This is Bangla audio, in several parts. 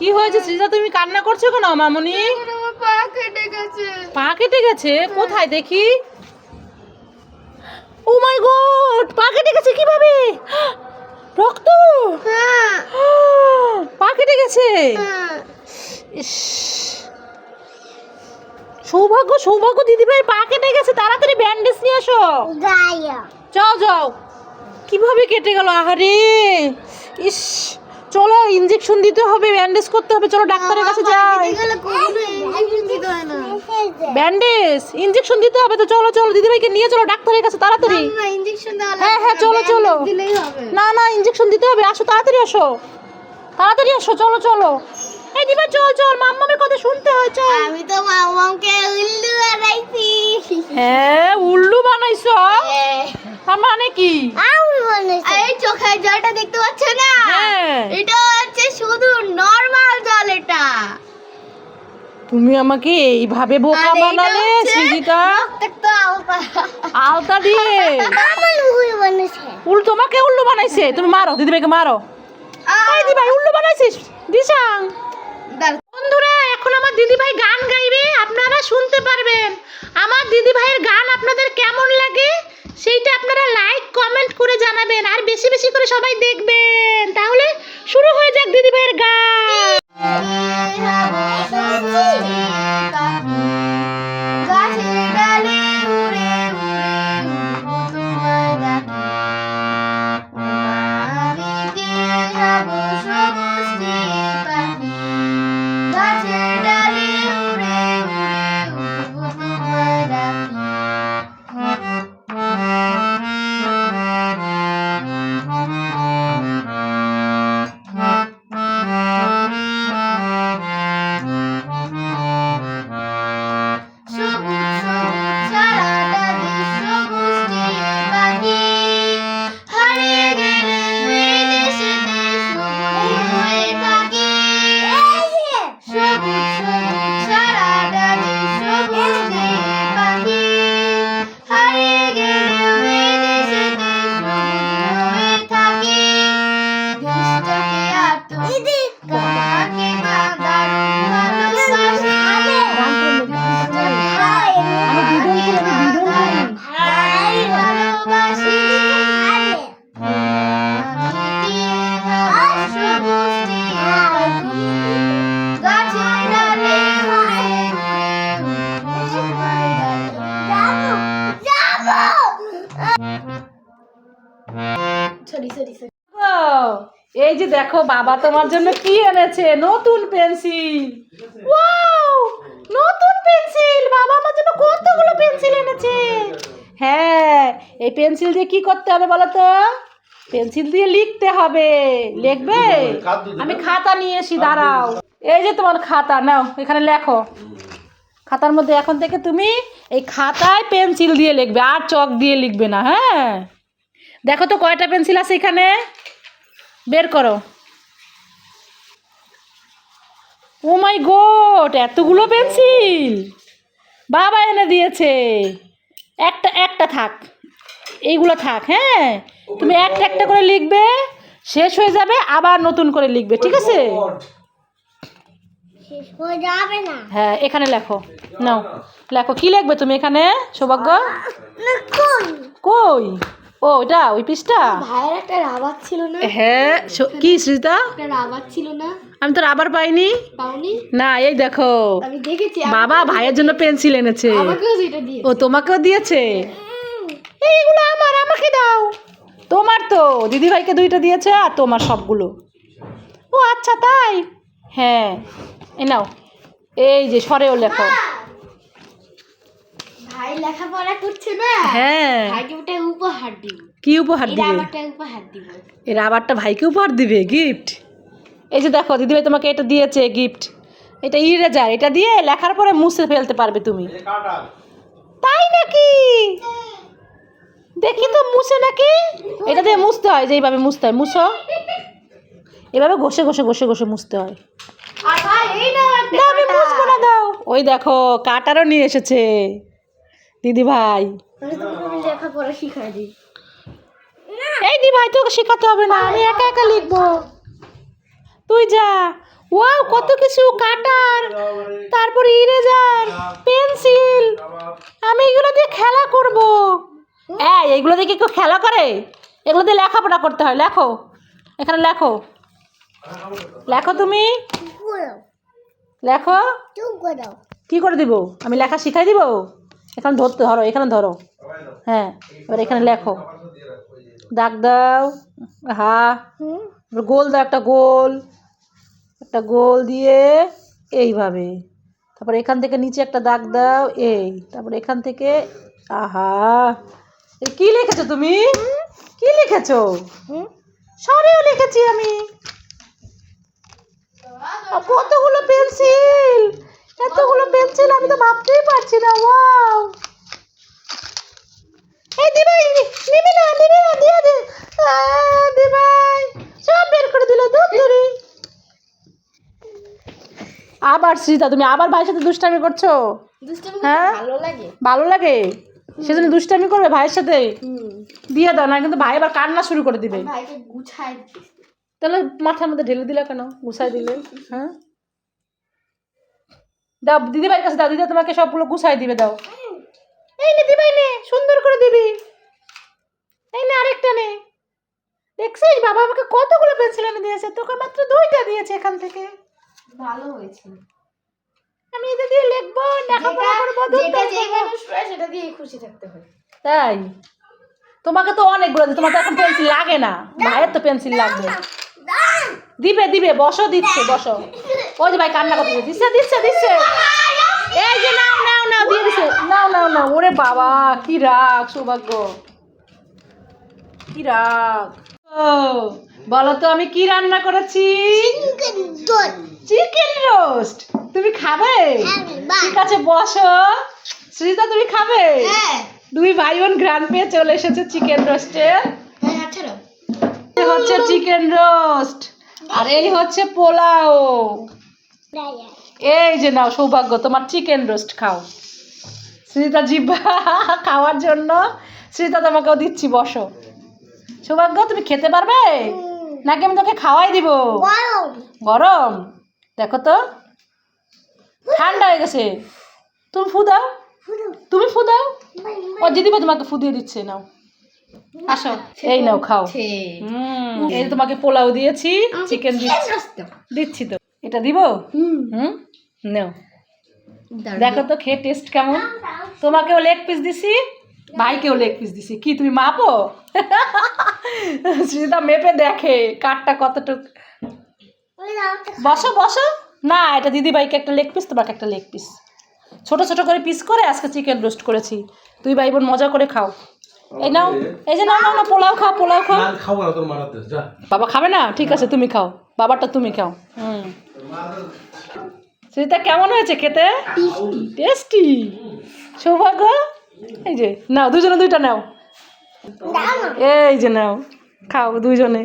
কি হয়েছে সৃজা তুমি কান্না করছ কেন মামনি? পা কেটে গেছে পা কেটে গেছে কোথায় দেখি? ও মাই গড পা কেটে গেছে কীভাবে? রক্ত? পা কেটে গেছে। ইস। সৌভাগ্য সৌভাগ্য দিদিভাই পা কেটে গেছে তাড়াতাড়ি ব্যান্ডেজ নিয়ে আসো যাও যাও। কীভাবে কেটে গেল আহারে? ইস। চলো ইঞ্জেকশন দিতে হবে ব্যান্ডেজ করতে হবে চলো ডাক্তারের কাছে যাই। হয় ব্যান্ডেজ ইঞ্জেকশন দিতে হবে তো চলো চলো দিদিভাইকে নিয়ে চলো ডাক্তারের কাছে তাড়াতাড়ি। হ্যাঁ, হ্যাঁ, চলো, চলো। দিলেই হবে। না না ইঞ্জেকশন দিতে হবে আসো তাড়াতাড়ি আসো। তাড়াতাড়ি আসো চলো চলো। এই দিবা চল চল মাম্মামের কথা শুনতে হয় চল। আমি তো মামাকে উল্লু বানাইছি। হ্যাঁ উল্লু বানাইছো? তার মানে কি? এই চোখের জলটা দেখতে পাচ্ছ না? হ্যাঁ। এটা হচ্ছে শুধু নরমাল জল এটা। তুমি আমাকে এইভাবে বোকা বানালে সৃজিতা? আলতা। আলতা দিয়ে? আমার উল্লু বানাইছে। উল তোমাকে উল্লু বানাইছে। তুমি মারো দিদিভাইকে মারো। এই দিদিভাই উল্লু বানাইছিস? দিশাং। বন্ধুরা এখন আমার দিদিভাই গান গাইবে আপনারা শুনতে পারবেন। আমার দিদিভাইয়ের গান আপনাদের কেমন লাগে সেইটা আপনারা লাইক কমেন্ট করে জানাবেন আর বেশি বেশি করে সবাই দেখবেন। তাহলে শুরু হয়ে যাক দিদিভাইয়ের গান। দেখো, বাবা তোমার জন্য কি এনেছে? নতুন পেন্সিল। ওয়াও, নতুন পেন্সিল। বাবা আমার জন্য কতগুলো পেন্সিল এনেছে? হ্যাঁ এই পেন্সিল দিয়ে কি করতে হবে বলো তো? পেন্সিল দিয়ে লিখতে হবে। লিখবে? আমি খাতা নিয়ে এসি, দাঁড়াও। এই যে তোমার খাতা, নাও, এখানে লেখো। খাতার মধ্যে এখন থেকে তুমি এই খাতায় পেন্সিল দিয়ে লিখবে, আর চক দিয়ে লিখবে না হ্যাঁ? দেখো তো কয়টা পেন্সিল আছে এখানে? বের করো। ও মাই গোট এতগুলো পেন্সিল। বাবা এনে দিয়েছে। একটা একটা থাক। এইগুলো থাক হ্যাঁ? তুমি একটা একটা করে লিখবে শেষ হয়ে যাবে আবার নতুন করে লিখবে ঠিক আছে? যাবে না। হ্যাঁ এখানে লেখো। নাও লেখো। কি লিখবে তুমি এখানে সৌভাগ্য? কই? ও ওইটা ওই পিসটা? ভাইয়ের একটা রাবার ছিল না? হ্যাঁ কি সৃতা একটা রাবার ছিল না? আমি তো রাবার পাইনি। পাওনি? না এই দেখো। আমি দেখেছি বাবা ভাইয়ের জন্য পেন্সিল এনেছে। আমাকেও যেটা দিয়ে ও তোমাকেও দিয়েছে? এইগুলো আমার আমাকে দাও। তোমার তো দিদি ভাইকে দুইটা দিয়েছে আর তোমার সবগুলো। ও আচ্ছা তাই? হ্যাঁ এ নাও। এই যে সরেও লেখো। ভাই লেখাপড়া করছে না? হ্যাঁ ওটা উপহার দিব। কি উপহার দিবে? উপহার দিব। এই রাবারটা ভাইকে উপহার দিবে? গিফট এই যে দেখো দিদিভাই তোমাকে এটা দিয়েছে গিফট এটা ইরেজার এটা দিয়ে লেখার পরে মুছে ফেলতে পারবে তুমি। তাই নাকি? দেখি তো মুছে নাকি? এটা দিয়ে মুছতে হয় যে এইভাবে মুছতে হয়। মুছো। এভাবে ঘষে ঘষে ঘষে ঘষে মুছতে হয়। আর ভাই এই না না আমি মুছবো না দাও। ওই দেখো কাটারও নিয়ে এসেছে। দিদি ভাই। লেখাপড়া শিখাই দিই। এই দি ভাই তোকে শেখাতে হবে না আমি একা একা লিখব। তুই যা। ওয়াও কত কিছু কাটার তারপরে ইরেজার পেন্সিল। আমি এগুলো দিয়ে খেলা করব। হ্যাঁ এগুলো দিয়ে কি কেউ খেলা করে? এগুলো দিয়ে লেখাপড়া করতে হয়। লেখো। এখানে লেখো। লেখো তুমি? লেখো। কি করে দিব? আমি লেখা শিখাই দিব? এখানে ধরতে ধরো এখানে ধরো। হ্যাঁ এবার এখানে লেখো। দাগ দাও, হা, গোল দাও একটা গোল একটা গোল দিয়ে এইভাবে। তারপর এখান থেকে নিচে একটা দাগ দাও, এই। তারপর এখান থেকে, আহা, এ কি লিখেছো তুমি? কি লিখেছো? সরেও লিখেছি আমি। কতগুলো পেন্সিল? এতগুলো পেন্সিল আমি তো ভাবতেই পারছি না, ওয়াও। এই দিবাই নিবি না নিবি না দিয়ে দে। দিবাই সব বের করে দিল দুধ ধরি। আবার সীতা তুমি আবার ভাইয়ের সাথে দুষ্টামি করছ? হ্যাঁ? ভালো লাগে। ভালো লাগে? সেজন্য দুষ্টামি করবে ভাইয়ের সাথে? দিয়ে দাও না কিন্তু ভাই আবার কান্না শুরু করে দিবে। তাহলে মাথার মধ্যে ঢেলে দিলে কেন? গুছাই দিলে হ্যাঁ? দাও দিদিভাইয়ের কাছে দাও দিদি তোমাকে সবগুলো গুছাই দিবে দাও। এই নে দিবাই নে সুন্দর করে দিবি। এই নে আরেকটা নে। দেখছিস বাবা আমাকে কতগুলো পেন্সিল এনে দিয়েছে? তোকে মাত্র দুইটা দিয়েছে এখান থেকে। ভালো হয়েছে। আমি এটা দিয়ে লিখব লেখাপড়া করব যেটা দুধ যে মানুষ পায় সেটা দিয়ে খুশি থাকতে হয়। তাই? তোমাকে তো অনেকগুলো তোমার তো এখন পেন্সিল লাগে না। ভাইয়ের তো পেন্সিল লাগবে। দিবে দিবে বসো দিচ্ছে বসো। ওই যে ভাই কান্না করতেছে দিচ্ছে দিচ্ছে দিচ্ছে। এই যে নাও নাও নাও দিয়ে দিছে। নাও নাও নাও ওরে বাবা কি রাগ সৌভাগ্য। কি রাগ। ও বলো তো আমি কি রান্না করেছি? চিকেন রোস্ট তুমি খাবে? ঠিক আছে বসো। শ্রীতা তুমি খাবে? হ্যাঁ। দুই ভাই বোন গ্রান পেয়ে চলে এসেছে চিকেন রোস্টে হ্যাঁ হচ্ছে চিকেন রোস্ট আর এই হচ্ছে পোলাও। এই যে নাও সৌভাগ্য তোমার চিকেন রোস্ট খাও। শ্রীতা জিব্বা খাওয়ার জন্য শ্রীতা তোমাকেও দিচ্ছি বসো। সৌভাগ্য তুমি খেতে পারবে? নাকি আমি তোকে খাওয়াই দিব? গরম। দেখো তো ঠান্ডা হয়ে গেছে। তুমি ফু দাও। তুমি ফু দাও। ও দিদিবা তোমাকে ফু দিয়ে দিচ্ছে নাও। আসো এই নাও খাও। এই তোমাকে পোলাও দিয়েছি চিকেন দিচ্ছি। দিচ্ছি তো। এটা দিব? হুম? নাও। দেখো তো খেয়ে টেস্ট কেমন? তোমাকেও লেগ পিস দিছি ভাইকেও লেগ পিস দিছি। কি তুমি মাপো? শ্রীতা মেপে দেখে কাঠটা কতটুক। বসো বসো। না এটা দিদি ভাইকে একটা লেগ পিস তোমাকে একটা লেগ পিস ছোট ছোট করে পিস করে আজকে চিকেন রোস্ট করেছি। তুই ভাই বোন মজা করে খাও। এই নাও এই যে নাও নাও না পোলাও খাও পোলাও খাও। না খাব না তোর মারাতে যা। বাবা খাবে না? ঠিক আছে তুমি খাও। বাবারটা তুমি খাও। হুম। সেটা কেমন হয়েছে খেতে? টেস্টি সৌভাগ্য? এই যে, নাও, দুজনে দুইটা নাও। এই যে নাও, খাও দুইজনে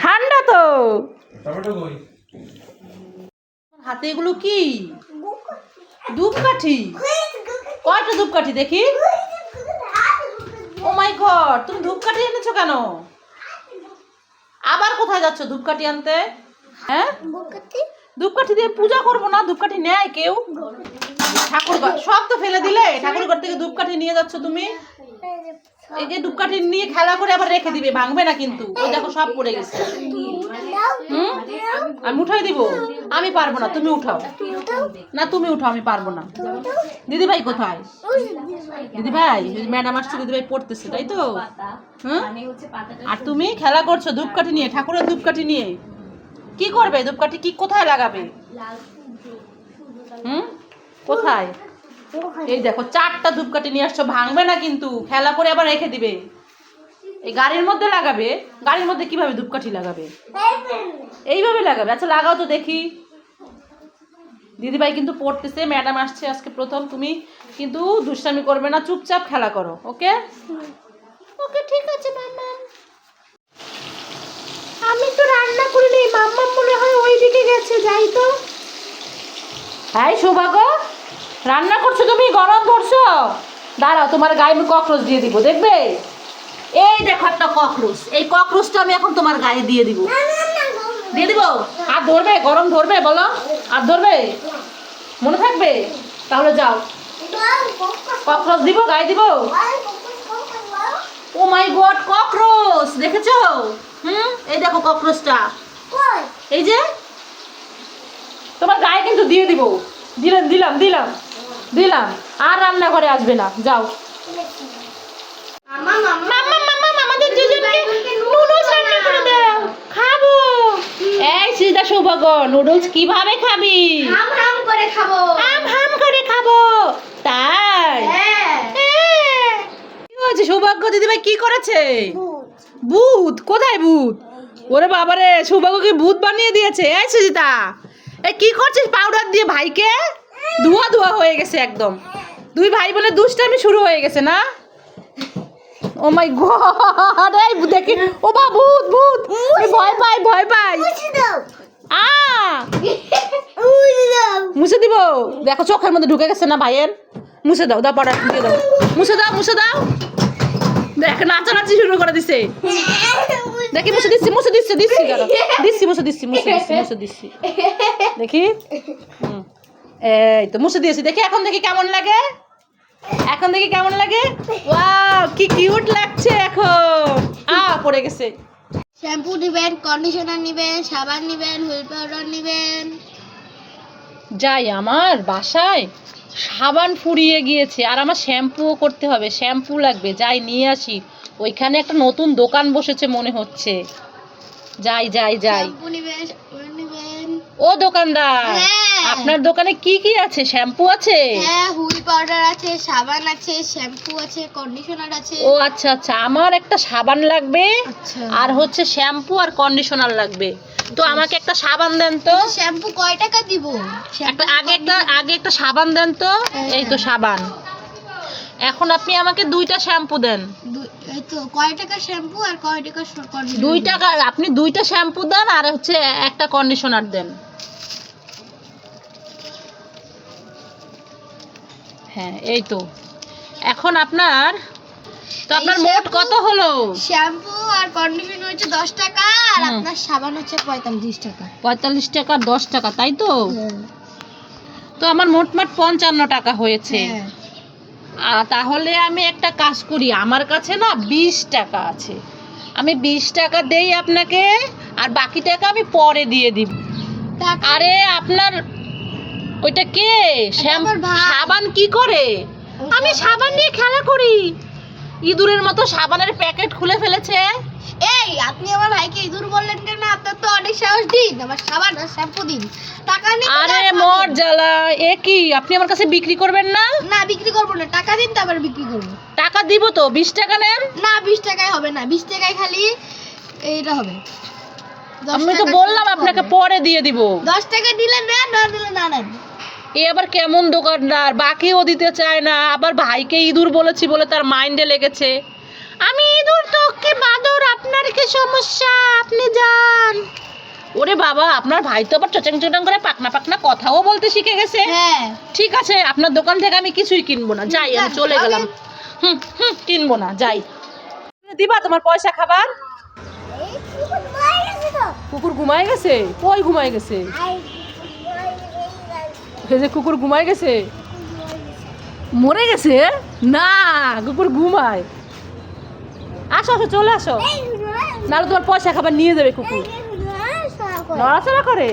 ঠান্ডা তো। হাতে এগুলো কি? ধূপকাঠি। কয়টা ধূপকাঠি দেখি? ও মাই গড তুমি ধূপকাঠি এনেছো কেন? আবার কোথায় যাচ্ছ ধূপকাঠি আনতে? হ্যাঁ? ধূপকাঠি দিয়ে পূজা করব না, ধূপকাঠি নেয় কেউ? ঠাকুরঘর সব তো ফেলে দিলে? ঠাকুর ঘর থেকে ধূপকাঠি নিয়ে যাচ্ছ তুমি? এই যে ধূপকাঠি নিয়ে খেলা করে আবার রেখে দিবে, ভাঙবে না কিন্তু। ওই দেখো সব পড়ে গেছে। হুম? আমি উঠাই দিব? আমি পারব না, তুমি উঠাও। না, তুমি উঠাও, আমি পারব না। দিদি ভাই কোথায় দিদি ভাই ম্যাডাম আসছে দিদি ভাই পড়তেছে, তাই তো? হ্যাঁ আর তুমি খেলা করছ ধূপকাঠি নিয়ে, ঠাকুরের ধূপকাঠি নিয়ে? কি করবে? ধূপকাঠি কি কোথায় লাগাবে? হুম? কোথায়? এই দেখো চারটা ধূপকাঠি নিয়ে আসছো ভাঙবে না কিন্তু। খেলা করে আবার রেখে দিবে। এই গাড়ির মধ্যে লাগাবে? গাড়ির মধ্যে কীভাবে ধূপকাঠি লাগাবে? এইভাবে লাগাবে। আচ্ছা লাগাও তো দেখি। দিদিভাই কিন্তু পড়তেছে ম্যাডাম আসছে আজকে প্রথম তুমি কিন্তু দুষ্টামি করবে না চুপচাপ খেলা করো ওকে? ওকে ঠিক আছে আমি তো রান্না করিনি মাম্মা মনে হয় ওই দিকে গেছে যাই তো। হ্যাঁ সৌভাগ্য রান্না করছ তুমি গরম ধরছো? দাঁড়াও তোমার গায়ে আমি ককরোচ দিয়ে দিব দেখবে? এই দেখো একটা ককরোচ এই ককরোচটা আমি এখন তোমার গায়ে দিয়ে দিব। দিয়ে দিব? আর ধরবে গরম ধরবে বলো। আর ধরবে? মনে থাকবে? তাহলে যাও। ককরোচ। দিব গায়ে দিব? ও মাই গড ককরোচ দেখেছ? হুম? এই দেখো ককরোচটা এই যে? তোমার গায়ে কিন্তু দিয়ে দিব। দিলাম দিলাম দিলাম দিলাম। আর রান্নাঘরে আসবে না। যাও। নুডলস রান্না করে সৌভাগ্য কীভাবে খাবি? হাম হাম করে খাব। হাম হাম করে খাব। তাই। হ্যাঁ। হয়েছে সৌভাগ্য দিদিভাই কি করেছে? ভূত। কোথায় ভূত? ওরে বাবারে সৌভাগ্যকে ভূত বানিয়ে দিয়েছে। এই সুজিতা এই কি করছিস পাউডার দিয়ে ভাইকে? ধোয়া ধোয়া হয়ে গেছে একদম। দুই ভাই বোনে দুষ্টামি শুরু হয়ে গেছে না? ও মাই গড এই দেখি। ও বা ভূত ভূত। ভয় পাই ভয় পাই আ! মুছে দিব। দেখো চোখের মধ্যে ঢুকে গেছে না ভাইয়ের? মুছে দাও দাও পড়া দিয়ে দাও। মুছে দাও মুছে দাও। দেখ নাচানাচি শুরু করে দিছে। দেখি মুছে দিচ্ছি মুছে দিচ্ছি দিচ্ছি দাঁড়াও। দিচ্ছি মুছে দিচ্ছি মুছে দিচ্ছি মুছে দিচ্ছি। দেখি। এই তো মুছে দিয়েছি। দেখি এখন দেখি কেমন লাগে। এখন দেখি কেমন লাগে। ওয়াও কি কিউট লাগছে এখন। আ পড়ে গেছে। শ্যাম্পু নিবেন কন্ডিশনার নিবেন সাবান নিবেন হুইল পাউডার নিবেন। যাই আমার বাসায়। সাবান ফুরিয়ে গিয়েছে, আর আমার শ্যাম্পুও করতে হবে, শ্যাম্পু লাগবে, যাই নিয়ে আসি। ওইখানে একটা নতুন দোকান বসেছে মনে হচ্ছে। যাই যাই যাই শ্যাম্পু নিবেন সাবান নিবেন ও দোকানদার হ্যাঁ। আপনার দোকানে কি কি আছে? শ্যাম্পু আছে? হ্যাঁ হুইল পাউডার আছে সাবান আছে শ্যাম্পু আছে কন্ডিশনার আছে। ও আচ্ছা আচ্ছা আমার একটা সাবান লাগবে আচ্ছা। আর হচ্ছে শ্যাম্পু আর কন্ডিশনার লাগবে। তো আমাকে একটা সাবান দেন তো। শ্যাম্পু কয় টাকা দিব? একটা আগে একটা আগে একটা সাবান দেন তো। এই তো সাবান। এখন আপনি আমাকে দুইটা শ্যাম্পু দেন। এই তো কয় টাকা শ্যাম্পু আর কয় টাকা কন্ডিশনার দুই টাকা আপনি দুইটা শ্যাম্পু দেন আর হচ্ছে একটা কন্ডিশনার দেন। হ্যাঁ এই তো। এখন আপনার তো আপনার মোট কত হলো? শ্যাম্পু আর কন্ডিশনার হচ্ছে দশ টাকা আর আপনার সাবান হচ্ছে পঁয়তাল্লিশ টাকা। পঁয়তাল্লিশ টাকা দশ টাকা তাই তো? তো আমার মোটমাট পঞ্চান্ন টাকা হয়েছে। হ্যাঁ। তাহলে আমি একটা কাজ করি। আমার কাছে না বিশ টাকা আছে। আমি বিশ টাকা দেই আপনাকে আর বাকি টাকা আমি পরে দিয়ে দিব। আরে আপনার ওইটা কে? শ্যাম- সাবান কি করে? আমি সাবান নিয়ে খেলা করি। ইঁদুরের মতো সাবানের প্যাকেট খুলে ফেলেছে। এই আপনি আমার ভাইকে ইঁদুর বললেন কেন? আপনার তো অনেক সাহস দিন আমার সাবান আর শ্যাম্পু দিন। টাকা নিন আরে মোর জ্বালা এ কি? আপনি আমার কাছে বিক্রি করবেন না? না বিক্রি করব না। টাকা দিন তারপর বিক্রি করব। টাকা দিব তো বিশ টাকা নেন। না বিশ টাকায় হবে না। বিশ টাকায় খালি এইটা হবে। আমি তো বললাম আপনাকে পরে দিয়ে দিব। দশ টাকা দিলে নেন না দিলে না নেন। এ আবার কেমন দোকানদার? বাকিও দিতে চায় না। আবার ভাইকে ইঁদুর বলেছি বলে তার মাইন্ডে লেগেছে। আমি ইঁদুর তো কি বাদর? আপনার কি সমস্যা? আপনি যান। ওরে বাবা আপনার ভাই তো আবার চচাং চটাং করে পাকনা পাকনা কথাও বলতে শিখে গেছে। হ্যাঁ। ঠিক আছে আপনার দোকান থেকে আমি কিছুই কিনবো না। যাই আমি চলে গেলাম। হুম হুম কিনবো না। যাই। দিবা তোমার পয়সা খাবার? কুকুর ঘুমায় গেছে কই ঘুমায় গেছে? এই যে কুকুর ঘুমায় গেছে? মরে গেছে? না কুকুর ঘুমায়। আসো আসো চলে আসো। নাহলে তোমার পয়সা খাবার নিয়ে যাবে কুকুর। নড়াচড়া করে?